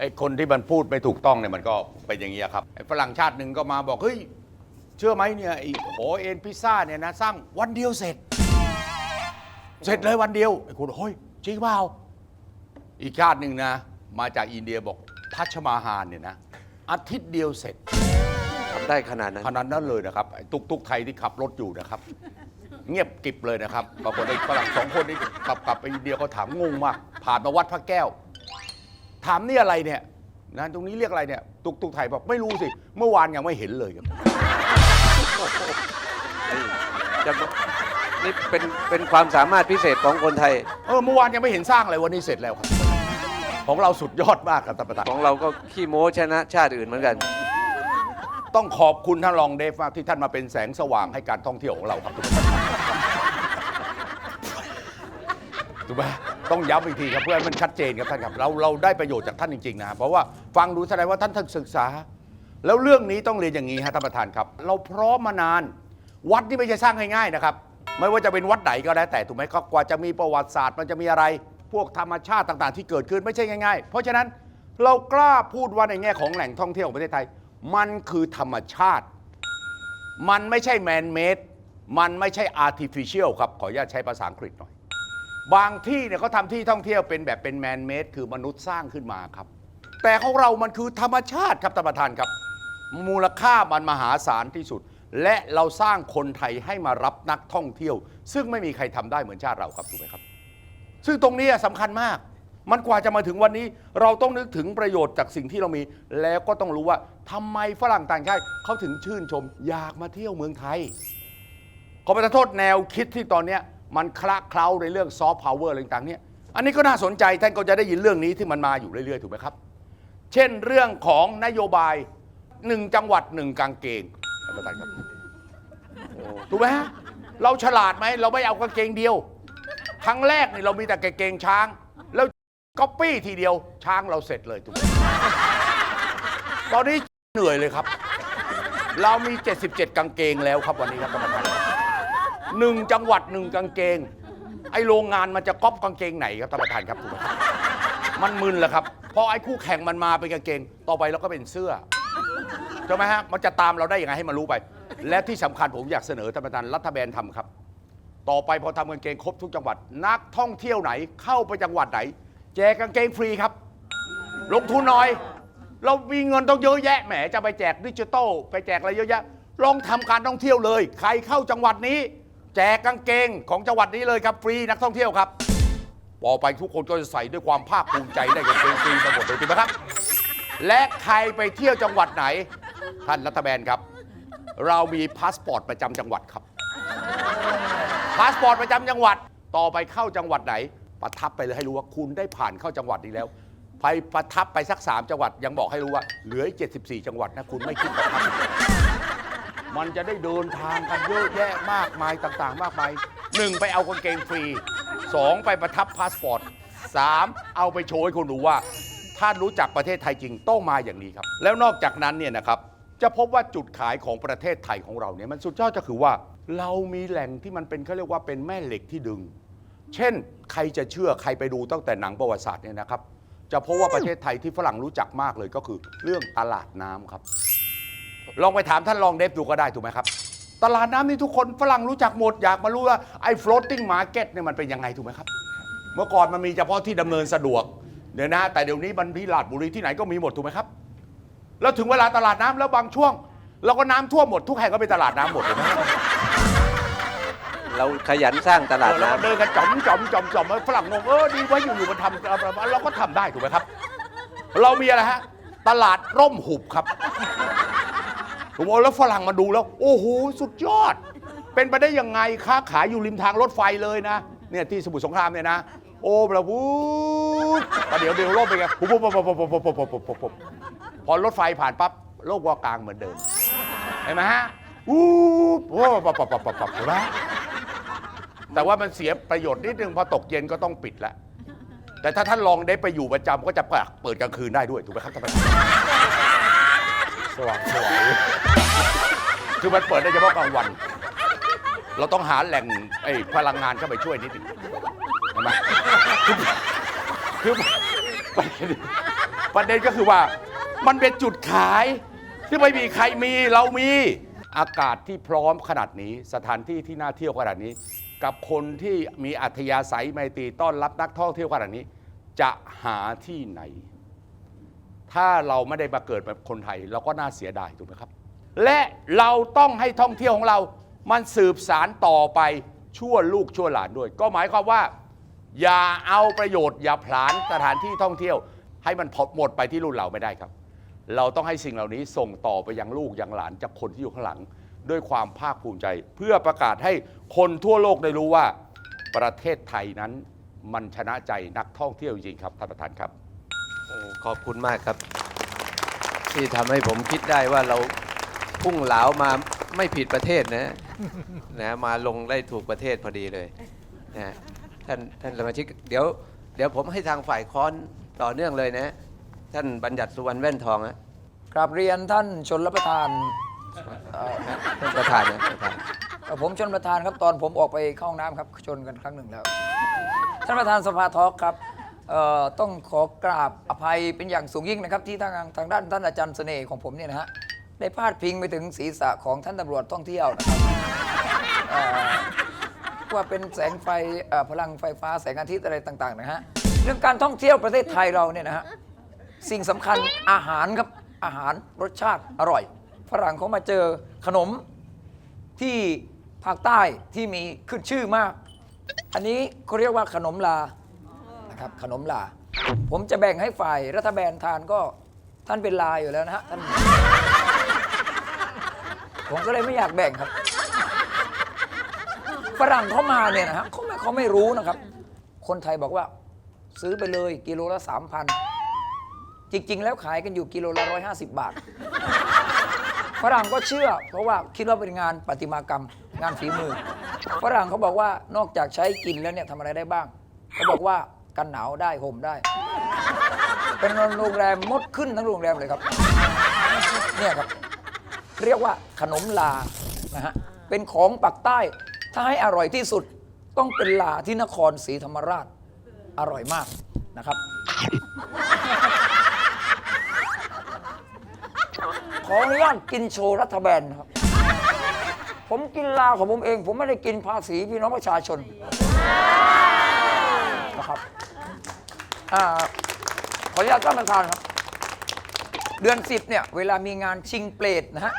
ไอ้คนที่มันพูดไม่ถูกต้องเนี่ยมันก็เป็นอย่างนี้ยครับไอ้ฝรั่งชาติหนึ่งก็มาบอกเฮ้ยเชื่อไหมเนี่ยไอ้โหเอ็นพิซซ่าเนี่ยนะสร้างวันเดียวเสร็จ เสร็จเลยวันเดียวไอ้คุณเฮ้ยจริงเปล่าอีกชาติหนึ่งนะ มาจากอินเดียบอกทัชมาฮานเนี่ยนะอาทิตย์เดียวเสร็จ ทำได้ขนาดนั้น ขนาดนั้นเลยนะครับไอ้ตุกตุกไทยที่ขับรถอยู่นะครับ เงียบกริบเลยนะครับปรากฏไอ้ฝรั่งสองคนนี้กลับกลับไปอินเดียเขาถามงงมากผ่านมาวัดพระแก้ว ถามนี่อะไรเนี่ยนะตรงนี้เรียกอะไรเนี่ย ตุกตุกไทยบอกไม่รู้สิ เมื่อวานยังไม่เห็นเลยครับ จะนี่เป็นเป็นความสามารถพิเศษของคนไทย เออเมื่อวานยังไม่เห็นสร้างเลยวันนี้เสร็จแล้วครับ ของเราสุดยอดมากครับท่านประธานของเราก็ขี้โม้ชนะชาติอื่นเหมือนกัน ต้องขอบคุณท่านรองเดฟมากที่ท่านมาเป็นแสงสว่างให้การท่องเที่ยวของเราครับทุกท่านถูกไหม ต้องย้ำอีกทีครับเพื่อให้มันชัดเจนครับท่านครับเราเราได้ประโยชน์จากท่านจริงๆนะครับเพราะว่าฟังดูแสดงว่าท่านท่านศึกษา แล้วเรื่องนี้ต้องเรียนอย่างนี้ฮะท่านประธานครับ เราพร้อมมานาน วัดนี่ไม่ใช่สร้างง่ายๆนะครับ ไม่ว่าจะเป็นวัดไหนก็แล้วแต่ถูกไหมก็กว่าจะมีประวัติศาสตร์มันจะมีอะไร พวกธรรมชาติต่างๆ ที่เกิดขึ้นไม่ใช่ง่ายๆ เพราะฉะนั้นเรากล้าพูดว่าในแง่ของแหล่งท่องเที่ยวของประเทศไทย มันคือธรรมชาติ มันไม่ใช่แมนเมดมันไม่ใช่ artificial ครับขออนุญาตใช้ภาษาอังกฤษหน่อย บางที่เนี่ยเขาทำที่ท่องเที่ยวเป็นแบบเป็นแมนเมดคือมนุษย์สร้างขึ้นมาครับ แต่ของเรามันคือธรรมชาติครับท่านประธานครับ มูลค่ามันมหาศาลที่สุด และเราสร้างคนไทยให้มารับนักท่องเที่ยว ซึ่งไม่มีใครทำได้เหมือนชาติเราครับถูกไหมครับ ซึ่งตรงนี้สำคัญมาก มันกว่าจะมาถึงวันนี้ เราต้องนึกถึงประโยชน์จากสิ่งที่เรามี แล้วก็ต้องรู้ว่าทำไมฝรั่งต่างชาติเขาถึงชื่นชม อยากมาเที่ยวเมืองไทย ขอประทานโทษแนวคิดที่ตอนเนี้ย มันคละเคล้าในเรื่องซอฟต์พาวเวอร์อะไรต่างๆเนี่ยอันนี้ก็น่าสนใจท่านก็จะได้ยินเรื่องนี้ที่มันมาอยู่เรื่อยๆ ถูกไหมครับ เช่นเรื่องของนโยบายหนึ่งจังหวัดหนึ่งกางเกงท่านประธานครับถูกไหมฮะเราฉลาดไหมเราไม่เอากางเกงเดียว ครั้งแรกนี่เรามีแต่กางเกงช้าง แล้วก๊อปปี้ทีเดียวช้างเราเสร็จเลยถูกไหมตอนนี้เหนื่อยเลยครับ เรามี 77 กางเกงแล้วครับวันนี้ครับท่านประธาน หนึ่งจังหวัดหนึ่งกางเกง ไอโรงงานมันจะก๊อปกางเกงไหนครับท่านประธานครับถูกไหมครับมันมึนแหละครับพอไอ้คู่แข่งมันมาเป็นกางเกง ต่อไปเราก็เป็นเสื้อใช่ไหมฮะมันจะตามเราได้ยังไงให้มันรู้ไป และที่สำคัญผมอยากเสนอท่านประธานรัฐบาลทำครับ ต่อไปพอทำกางเกงครบทุกจังหวัด นักท่องเที่ยวไหนเข้าไปจังหวัดไหน แจกกางเกงฟรีครับ ลงทุนหน่อย เรามีเงินต้องเยอะแยะแหมจะไปแจกดิจิตอลไปแจกอะไรเยอะแยะลองทำการท่องเที่ยวเลย ใครเข้าจังหวัดนี้ แจกกางเกงของจังหวัดนี้เลยครับฟรีนักท่องเที่ยวครับต่อไปทุกคนก็จะใส่ด้วยความภาคภูมิใจได้กางเกงฟรีมาหมดเลยถูกไหมครับ และใครไปเที่ยวจังหวัดไหน ท่านรัฐบาลครับ เรามีพาสปอร์ตประจำจังหวัดครับ พาสปอร์ตประจำจังหวัดต่อไปเข้าจังหวัดไหน ประทับไปเลยให้รู้ว่าคุณได้ผ่านเข้าจังหวัดนี้แล้ว ไปประทับไปสักสามจังหวัดยังบอกให้รู้ว่าเหลืออีก74 จังหวัดนะคุณไม่คิดประทับ มันจะได้เดินทางกันเยอะแยะมากมายต่างๆ มากมายหนึ่งไปเอากางเกงฟรีสองไปประทับพาสปอร์ตสามเอาไปโชว์ให้คนรู้ว่า ถ้ารู้จักประเทศไทยจริงต้องมาอย่างนี้ครับ แล้วนอกจากนั้นเนี่ยนะครับจะพบว่าจุดขายของประเทศไทยของเราเนี่ยมันสุดยอดก็คือว่า เรามีแหล่งที่มันเป็นเขาเรียกว่าเป็นแม่เหล็กที่ดึง เช่นใครจะเชื่อใครไปดูตั้งแต่หนังประวัติศาสตร์เนี่ยนะครับ จะพบว่าประเทศไทยที่ฝรั่งรู้จักมากเลยก็คือ เรื่องตลาดน้ำครับ ลองไปถามท่านรองเดฟดูก็ได้ถูกไหมครับ ตลาดน้ำนี่ทุกคนฝรั่งรู้จักหมดอยากมารู้ว่าไอ้ floating market เนี่ยมันเป็นยังไงถูกไหมครับ เมื่อก่อนมันมีเฉพาะที่ดำเนินสะดวกเดี๋ยวนะแต่เดี๋ยวนี้มันที่ลาดบุรีที่ไหนก็มีหมดถูกไหมครับ แล้วถึงเวลาตลาดน้ำแล้วบางช่วง เราก็น้ำท่วมหมดทุกแห่งก็เป็นตลาดน้ำหมดเลยนะเราขยันสร้างตลาดเออเราก็น้ำเดินกันจ่อมจ่อมจ่อมจ่อมฝรั่งงงเออดีไว้อยู่อยู่มันทำเราก็ทำได้ถูกไหมครับ เรามีอะไรฮะตลาดร่มหุบครับ ผมบอกแล้วฝรั่งมาดูแล้ว โอ้โหสุดยอด เป็นไปได้ยังไงค้าขายอยู่ริมทางรถไฟเลยนะเนี่ยที่สมุทรสงครามเนี่ยนะ โอ้ประพูดประเดี๋ยวเดี๋ยวร่มไปไงปุ๊บปุ๊บปุ๊บปุ๊บปุ๊บปุ๊บปุ๊บปุ๊บปุ๊บพอรถไฟผ่านปั๊บโลกวากลางเหมือนเดิมเห็นไหมฮะวูบวูบปับปับปับปับปับเห็นไหมแต่ว่ามันเสียประโยชน์นิดนึงพอตกเย็นก็ต้องปิดล้วแต่ถ้าท่านลองได้ไปอยู่ประจำก็จะเปิดกลางคืนได้ด้วยถูกไหมครับท่านประธาน ว่างสวยคือมันเปิดได้เฉพาะกลางวัน เราต้องหาแหล่งไอ้พลังงานเข้าไปช่วยนิดหนึงเห็นไหมคือคือประเด็นประเด็นก็คือว่า มันเป็นจุดขายที่ไม่มีใครมีเรามีอากาศที่พร้อมขนาดนี้ สถานที่ที่น่าเที่ยวขนาดนี้ กับคนที่มีอัธยาศัยไมตรีต้อนรับนักท่องเที่ยวขนาดนี้ จะหาที่ไหน ถ้าเราไม่ได้มาเกิดแบบคนไทย เราก็น่าเสียดายถูกไหมครับ และเราต้องให้ท่องเที่ยวของเรา มันสืบสารต่อไปชั่วลูกชั่วหลานด้วย ก็หมายความว่า อย่าเอาประโยชน์อย่าผลาญสถานที่ท่องเที่ยว ให้มันหมดไปที่รุ่นเราไม่ได้ครับ เราต้องให้สิ่งเหล่านี้ส่งต่อไปยังลูกยังหลานจากคนที่อยู่ข้างหลัง ด้วยความภาคภูมิใจ เพื่อประกาศให้คนทั่วโลกได้รู้ว่าประเทศไทยนั้นมันชนะใจนักท่องเที่ยวจริงครับท่านประธานครับ ขอบคุณมากครับ ที่ทำให้ผมคิดได้ว่าเราพุ่งเหลามาไม่ผิดประเทศนะนะมาลงได้ถูกประเทศพอดีเลยนะท่านท่านสมาชิกเดี๋ยว เดี๋ยวผมให้ทางฝ่ายค้อนต่อเนื่องเลยนะ ท่านบัญญัติสุวรรณแว่นทองนะกราบเรียนท่านชนรับประทานเอ่อท่านประธานนะประธานเอ่อผมชนประธานครับตอนผมออกไปเข้าห้องน้ำครับชนกันครั้งหนึ่งแล้ว ท่านประธานสภาทอล์กครับ เอ่อต้องขอกราบอภัยเป็นอย่างสูงยิ่งนะครับ ที่ทางทางด้านท่านอาจารย์เสน่ห์ของผมเนี่ยนะฮะได้พาดพิงไปถึงศีรษะของท่านตำรวจท่องเที่ยวนะครับเอ่อว่าเป็นแสงไฟเอ่อพลังไฟฟ้าแสงอาทิตย์อะไรต่างๆนะฮะเรื่องการท่องเที่ยวประเทศไทยเราเนี่ยนะฮะสิ่งสำคัญอาหารครับอาหารรสชาติอร่อยฝรั่งเขามาเจอขนม ที่ภาคใต้ที่มีขึ้นชื่อมาก อันนี้เขาเรียกว่าขนมลา ครับขนมลา ผมจะแบ่งให้ฝ่ายรัฐบาลทานก็ท่านเป็นลาอยู่แล้วนะฮะท่าน ผมก็เลยไม่อยากแบ่งครับ ฝรั่งเขามาเนี่ยนะฮะเขาไม่เขาไม่รู้นะครับ คนไทยบอกว่า ซื้อไปเลยกิโลละสามพันจริง ๆ แล้วขายกันอยู่กิโลละร้อยห้าสิบบาทฝรั่งก็เชื่อ เพราะว่าคิดว่าเป็นงานประติมากรรม งานฝีมือฝรั่งเขาบอกว่านอกจากใช้กินแล้วเนี่ยทำอะไรได้บ้าง เขาบอกว่า กันหนาวได้ห่มได้ เป็นโรงแรมมดขึ้นทั้งโรงแรมเลยครับ เนี่ยครับ เรียกว่าขนมลานะฮะเป็นของปักใต้ ถ้าให้อร่อยที่สุดต้องเป็นลาที่นครศรีธรรมราชอร่อยมากนะครับ ขออนุญาตกินโชว์รัฐบาลครับ ผมกินลาของผมเอง ผมไม่ได้กินภาษีพี่น้องประชาชนนะครับ อาขออนุญาตท่านประธานครับ เดือนสิบเนี่ยเวลามีงานชิงเปรตนะฮะ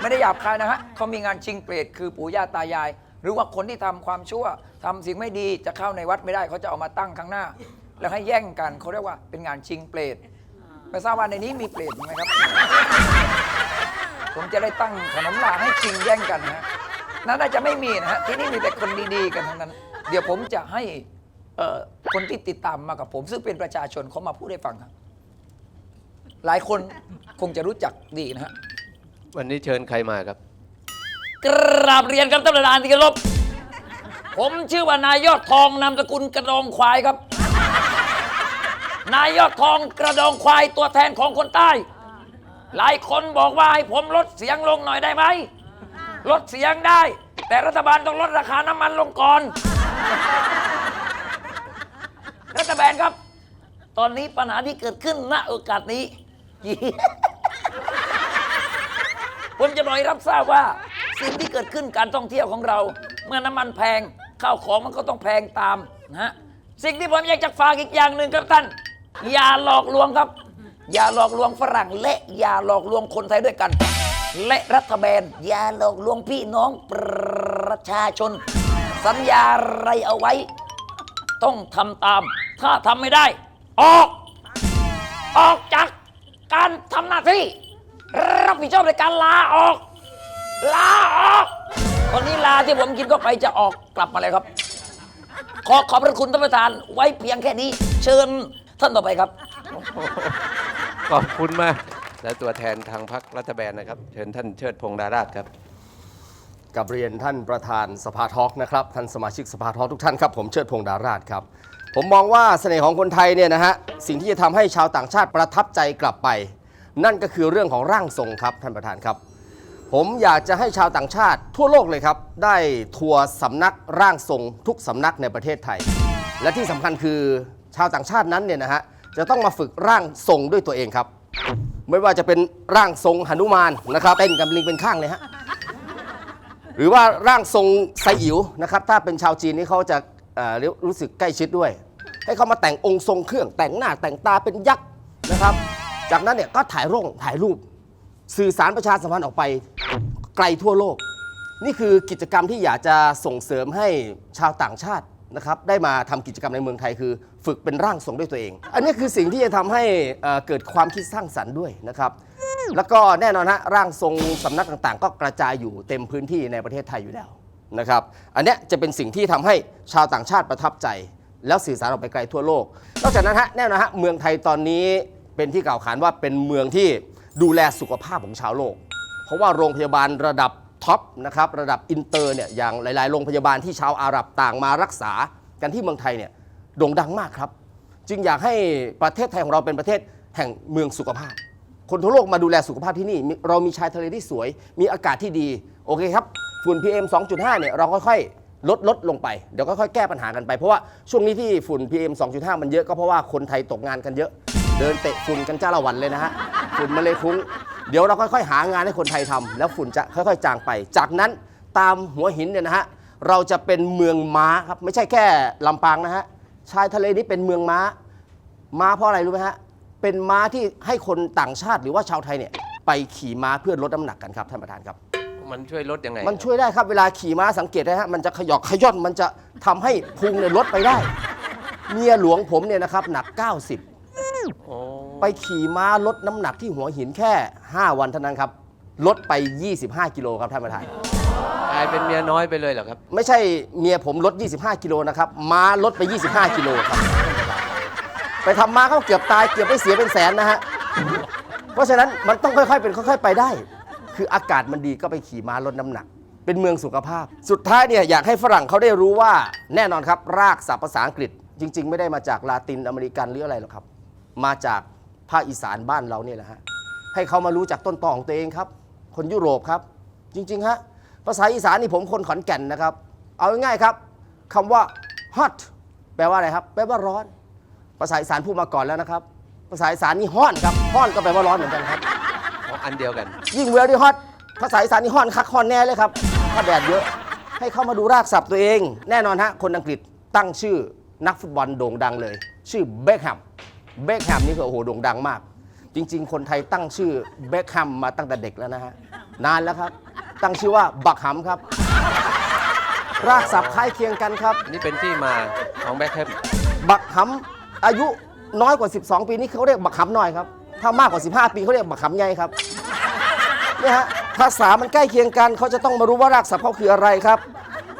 ไม่ได้หยาบคายนะฮะเขามีงานชิงเปรตคือปู่ย่าตายาย หรือว่าคนที่ทำความชั่วทำสิ่งไม่ดีจะเข้าในวัดไม่ได้เขาจะเอามาตั้งข้างหน้า แล้วให้แย่งกันเขาเรียกว่าเป็นงานชิงเปรตไม่ทราบว่าในนี้มีเปรตไหมครับ ผมจะได้ตั้งขนมลาให้ชิงแย่งกันนะฮะน่าจะไม่มีนะฮะที่นี่มีแต่คนดีๆกันทั้งนั้น เดี๋ยวผมจะให้ คนที่ติดตามมากับผม ซึ่งเป็นประชาชนเขามาพูดให้ฟังครับหลายคนคงจะรู้จักดีนะฮะวันนี้เชิญใครมาครับ กราบเรียนครับท่านประธานที่เคารพผมชื่อว่านายยอดทองนามสกุลกระดองควายครับ นายยอดทองกระดองควายตัวแทนของคนใต้ หลายคนบอกว่าให้ผมลดเสียงลงหน่อยได้ไหมลดเสียงได้ แต่รัฐบาลต้องลดราคาน้ำมันลงก่อน รัฐบาลครับ ตอนนี้ปัญหาที่เกิดขึ้นณโอกาสนี้ ผมจะบอกให้รับทราบว่า สิ่งที่เกิดขึ้นการท่องเที่ยวของเรา เมื่อน้ำมันแพงข้าวของมันก็ต้องแพงตามนะฮะสิ่งที่ผมอยากจะฝากอีกอย่างหนึ่งครับท่าน อย่าหลอกลวงครับ อย่าหลอกลวงฝรั่ง และอย่าหลอกลวงคนไทยด้วยกัน และรัฐบาลอย่าหลอกลวงพี่น้องประชาชน สัญญาอะไรเอาไว้ ต้องทำตาม ถ้าทำไม่ได้ ออก ออกจากการทำหน้าที่ รับผิดชอบในการลาออก ลาออกตอนนี้ลาที่ผมกินก็ไปจะออกกลับมาเลยครับ ขอขอบพระคุณท่านประธานไว้เพียงแค่นี้ เชิญท่านต่อไปครับ ขอบคุณมาก และตัวแทนทางพรรครัฐบาลนะครับ เชิญท่านเชิดพงษ์ดาราชครับ กับเรียนท่านประธานสภาทอกนะครับท่านสมาชิกสภาทอกทุกท่านครับผมเชิดพงษ์ดาราชครับ ผมมองว่าเสน่ห์ของคนไทยเนี่ยนะฮะสิ่งที่จะทำให้ชาวต่างชาติประทับใจกลับไป นั่นก็คือเรื่องของร่างทรงครับท่านประธานครับ ผมอยากจะให้ชาวต่างชาติทั่วโลกเลยครับ ได้ทัวร์สำนักร่างทรงทุกสำนักในประเทศไทย และที่สำคัญคือชาวต่างชาตินั้นเนี่ยนะฮะจะต้องมาฝึกร่างทรงด้วยตัวเองครับ ไม่ว่าจะเป็นร่างทรงหนุมานนะครับเต้นกับลิงเป็นข้างเลยฮะ หรือว่าร่างทรงไซอิ๋วนะครับถ้าเป็นชาวจีนนี่เขาจะเอ่อเรียกรู้สึกใกล้ชิดด้วย ให้เขามาแต่งองค์ทรงเครื่องแต่งหน้าแต่งตาเป็นยักษ์นะครับ จากนั้นเนี่ยก็ถ่ายร่งถ่ายรูป สื่อสารประชาสัมพันธ์ออกไปไกลทั่วโลก นี่คือกิจกรรมที่อยากจะส่งเสริมให้ชาวต่างชาตินะครับได้มาทำกิจกรรมในเมืองไทยคือ ฝึกเป็นร่างทรงด้วยตัวเอง อันนี้คือสิ่งที่จะทำให้เอ่อเกิดความคิดสร้างสรรค์ด้วยนะครับ แล้วก็แน่นอนฮะร่างทรงสำนักต่างๆ ก็กระจายอยู่เต็มพื้นที่ในประเทศไทยอยู่แล้วนะครับอันเนี้ยจะเป็นสิ่งที่ทำให้ชาวต่างชาติประทับใจ แล้วสื่อสารออกไปไกลทั่วโลก นอกจากนั้นฮะแน่นอนฮะเมืองไทยตอนนี้เป็นที่กล่าวขานว่าเป็นเมืองที่ดูแลสุขภาพของชาวโลก เพราะว่าโรงพยาบาลระดับท็อปนะครับระดับอินเตอร์เนี่ยอย่างหลาย ๆ โรงพยาบาลที่ชาวอาหรับต่างมารักษากันที่เมืองไทยเนี่ยโด่งดังมากครับ จึงอยากให้ประเทศไทยของเราเป็นประเทศแห่งเมืองสุขภาพ คนทั่วโลกมาดูแลสุขภาพที่นี่มีเรามีชายทะเลที่สวย มีอากาศที่ดี โอเคครับฝุ่น PM 2.5เนี่ยเราค่อยๆ ลดลดลงไป เดี๋ยวค่อยๆแก้ปัญหากันไป เพราะว่าช่วงนี้ที่ฝุ่น PM 2.5 มันเยอะก็เพราะว่าคนไทยตกงานกันเยอะ เดินเตะฝุ่นกันจ้าละวันเลยนะฮะฝุ่นมาเลยคุ้ง เดี๋ยวเราค่อยๆ หางานให้คนไทยทำแล้วฝุ่นจะค่อยๆ จางไป จากนั้นตามหัวหินเนี่ยนะฮะเราจะเป็นเมืองม้าครับไม่ใช่แค่ลำปางนะฮะชายทะเลนี้เป็นเมืองม้า ม้าเพราะอะไรรู้ไหมฮะ เป็นม้าที่ให้คนต่างชาติหรือว่าชาวไทยเนี่ยไปขี่ม้าเพื่อลดน้ำหนักกันครับท่านประธานครับ มันช่วยลดยังไงมันช่วยได้ครับเวลาขี่ม้าสังเกตนะฮะมันจะขยอกขย่อนมันจะทำให้พุงเนี่ยลดไปได้ เมียหลวงผมเนี่ยนะครับหนัก 90 โอ้ไปขี่ม้าลดน้ำหนักที่หัวหินแค่ 5 วันเท่านั้นครับลดไป 25 กิโลครับท่านประธาน กลายเป็นเมียน้อยไปเลยเหรอครับ ไม่ใช่เมียผมลด 25 กิโลนะครับ ม้าลดไป 25 กิโลครับ ไปทำม้าเขาเกือบตายเกือบได้เสียเป็นแสนนะฮะ เพราะฉะนั้นมันต้องค่อยๆเป็นค่อยๆไปได้ คืออากาศมันดีก็ไปขี่ม้าลดน้ำหนัก เป็นเมืองสุขภาพ สุดท้ายเนี่ยอยากให้ฝรั่งเขาได้รู้ว่าแน่นอนครับ รากศัพท์ภาษาอังกฤษ จริง ๆ ไม่ได้มาจากลาตินอเมริกันหรืออะไรหรอกครับ มาจากภาคอีสานบ้านเราเนี่ยแหละฮะให้เขามารู้จักต้นตอของตัวเองครับ คนยุโรปครับ จริงๆฮะภาษาอีสานนี่ผมคนขอนแก่นนะครับ เอาง่ายๆครับคำว่า hot แปลว่าอะไรครับ แปลว่าร้อน ภาษาอีสานพูดมาก่อนแล้วนะครับ ภาษาอีสานนี่ฮ้อนครับฮ้อนก็แปลว่าร้อนเหมือนกันครับ อ๋ออันเดียวกัน ยิ่งเวลที่ฮอตภาษาอีสานนี่ฮ้อนคักฮ้อนแน่เลยครับถ้าแดดเยอะ ให้เข้ามาดูรากศัพท์ตัวเอง แน่นอนฮะคนอังกฤษตั้งชื่อนักฟุตบอลโด่งดังเลย ชื่อเบคแฮมเบคแฮมนี่คือโอ้โหโด่งดังมาก จริง ๆ คนไทยตั้งชื่อเบคแฮมมาตั้งแต่เด็กแล้วนะฮะนานแล้วครับ ตั้งชื่อว่าบักฮัมครับ รากศัพท์คล้ายเคียงกันครับ นี่เป็นที่มาของแบ็คแฮม บักหำ อายุน้อยกว่า 12 ปีนี่เขาเรียกบักหำน้อยครับ ถ้ามากกว่า 15 ปีเขาเรียกบักหำใหญ่ครับเนี่ยฮะภาษามันใกล้เคียงกัน เขาจะต้องมารู้ว่ารากศัพท์เขาคืออะไรครับ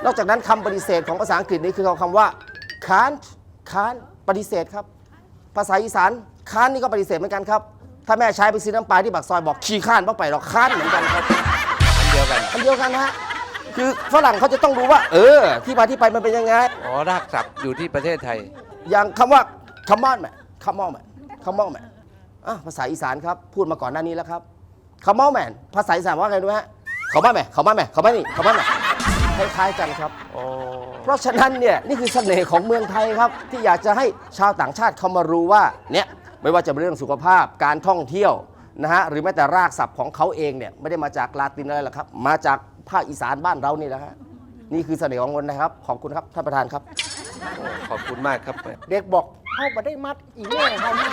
นอกจากนั้นคำปฏิเสธของภาษาอังกฤษนี่คือคำว่า can't can't ปฏิเสธครับ ภาษาอีสานค้านนี่ก็ปฏิเสธเหมือนกันครับ ถ้าแม่ใช้ไปซื้อน้ำปลาที่บักซอยบอกขี้ข้านบ่ไปหรอกค้านเหมือนกันครับอันเดียวกันอันเดียวกันนะฮะคือฝรั่งเขาจะต้องรู้ว่า เออ ที่มาที่ไปมันเป็นยังไง อ๋อรากศัพท์อยู่ที่ประเทศไทย อย่างคำว่า come on แม่ come on แม่ come on แม่อะภาษาอีสานครับ พูดมาก่อนหน้านี้แล้วครับ come on แม่ภาษาอีสานว่าไงรู้ไหมฮะเขามาแม่เขามาแม่เขามานี่เขามาแม่คล้ายๆกันครับอ๋อเพราะฉะนั้นเนี่ยนี่คือเสน่ห์ของเมืองไทยครับ ที่อยากจะให้ชาวต่างชาติเขามารู้ว่าเนี่ยไม่ว่าจะเป็นเรื่องสุขภาพการท่องเที่ยวนะฮะหรือแม้แต่รากศัพท์ของเขาเองเนี่ยไม่ได้มาจากลาตินอะไรหรอกครับ มาจากภาคอีสานบ้านเรานี่แหละฮะนี่คือเสน่ห์ของคนนะครับขอบคุณครับท่านประธานครับ ขอบคุณมากครับ เด็กบอกเข้ามาได้มัดอีแม่เขานี่